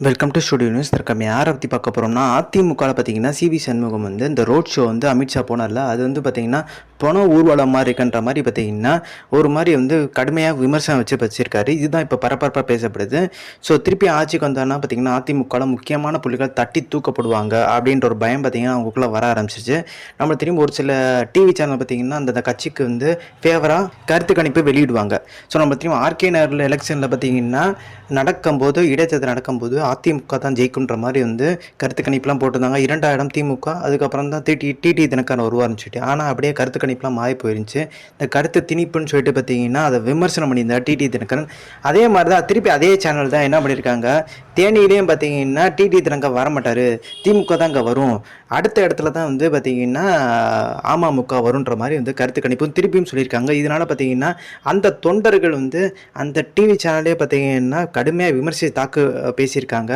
Welcome to studio news தற்கம் யாரை பற்றி பார்க்க போகிறோம்னா அதிமுகவில் பார்த்தீங்கன்னா சிவி சண்முகம் வந்து இந்த ரோட் ஷோ வந்து அமித்ஷா போனார்ல. அது வந்து பார்த்தீங்கன்னா பண ஊர்வலம் மாதிரி இருக்குன்ற மாதிரி பார்த்தீங்கன்னா ஒரு மாதிரி வந்து கடுமையாக விமர்சனம் வச்சு வச்சிருக்காரு. இதுதான் இப்போ பரபரப்பாக பேசப்படுது. ஸோ திருப்பி ஆட்சிக்கு வந்தாங்கன்னா பார்த்தீங்கன்னா அதிமுகவில் முக்கியமான புள்ளிகள் தட்டி தூக்கப்படுவாங்க அப்படின்ற ஒரு பயம் பார்த்தீங்கன்னா அவங்களுக்குள்ளே வர ஆரம்பிச்சிச்சு நம்ம திரும்பி ஒரு சில டிவி சேனல் பார்த்தீங்கன்னா அந்த கட்சிக்கு வந்து ஃபேவராக கருத்து கணிப்பு வெளியிடுவாங்க. ஸோ நம்ம திரும்ப ஆர்கே நகரில் எலெக்ஷனில் பார்த்தீங்கன்னா நடக்கும்போது இடைத்தேர்தல் நடக்கும்போது அதிமுக தான் ஜெயிக்குன்ற மாதிரி வந்து கருத்து கணிப்புலாம் போட்டிருந்தாங்க. இரண்டாயிரம் திமுக அதுக்கப்புறம் தான் டிடி டிடி தினக்காரன் வருவார்னு சொல்லிட்டு. ஆனால் அப்படியே கருத்து கணிப்புலாம் மாறி போயிருந்துச்சு. இந்த கருத்து திணிப்புன்னு சொல்லிட்டு பார்த்தீங்கன்னா அதை விமர்சனம் பண்ணியிருந்தார் டிடி தினகரன். அதே மாதிரி தான் திருப்பி அதே சேனல் தான் என்ன பண்ணியிருக்காங்க? தேனியிலையும் பார்த்தீங்கன்னா டிடி தினகர் வரமாட்டார். திமுக தான் அங்கே வரும். அடுத்த இடத்துல தான் வந்து பார்த்தீங்கன்னா அமமுக வருன்ற மாதிரி வந்து கருத்து கணிப்பும் திருப்பியும் சொல்லியிருக்காங்க. இதனால் பார்த்தீங்கன்னா அந்த தொண்டர்கள் வந்து அந்த டிவி சேனல்லே பார்த்தீங்கன்னா கடுமையாக விமர்சி தாக்கு பேசியிருக்காங்க.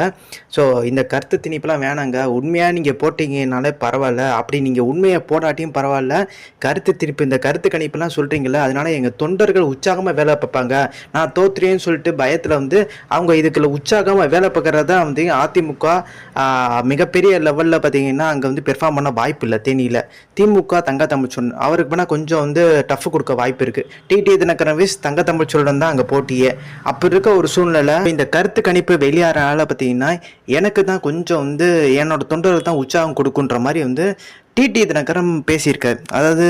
ஸோ இந்த கருத்து திணிப்பெல்லாம் வேணாங்க. உண்மையாக நீங்கள் போட்டிங்கனாலே பரவாயில்ல. அப்படி நீங்கள் உண்மையை போடாட்டியும் பரவாயில்ல. கருத்து திணிப்பு இந்த கருத்து கணிப்பெல்லாம் சொல்கிறீங்களே அதனால் எங்கள் தொண்டர்கள் உற்சாகமாக வேலை பார்ப்பாங்க. நான் தோத்துறேன்னு சொல்லிட்டு பயத்தில் வந்து அவங்க இதுக்குள்ள உற்சாகமாக வேலை பார்க்குறதா வந்து அதிமுக மிகப்பெரிய லெவலில் பார்த்தீங்கன்னா அங்கே வந்து பெர்ஃபார்ம் பண்ண வாய்ப்பு இல்லை தேனியில். திமுக தங்க தமிழ்ச்சொல் அவருக்கு வேணால் கொஞ்சம் வந்து டஃப் கொடுக்க வாய்ப்பு இருக்குது டிடி தினகரன் விஸ் தங்க தமிழ்ச்சொல்லுடன் தான் அங்கே போட்டியே. அப்போ இருக்க ஒரு சூழ்நிலை இந்த கருத்து கணிப்பு வெளியாகிறனால பார்த்தீங்கன்னா எனக்கு தான் கொஞ்சம் வந்து என்னோட தொண்டர்கள் தான் உற்சாகம் கொடுக்குன்ற மாதிரி வந்து டிடி தினகரன் பேசியிருக்காரு. அதாவது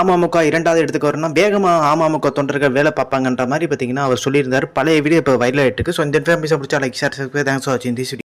அமமுக இரண்டாவது இடத்துக்கு வரணும்னா வேகமாக அமமுக தொண்டர்கள் வேலை பார்ப்பாங்கன்ற மாதிரி பார்த்தீங்கன்னா அவர் சொல்லியிருந்தார். பழைய வீடியோ இப்போ வைரல் ஆகிட்டு ஸோ இந்த இன்ஃபர்மேஷன் பிடிச்சா லைக் ஷேர் தேங்க்ஸ் ஃபார் வாட்சிங் திஸ்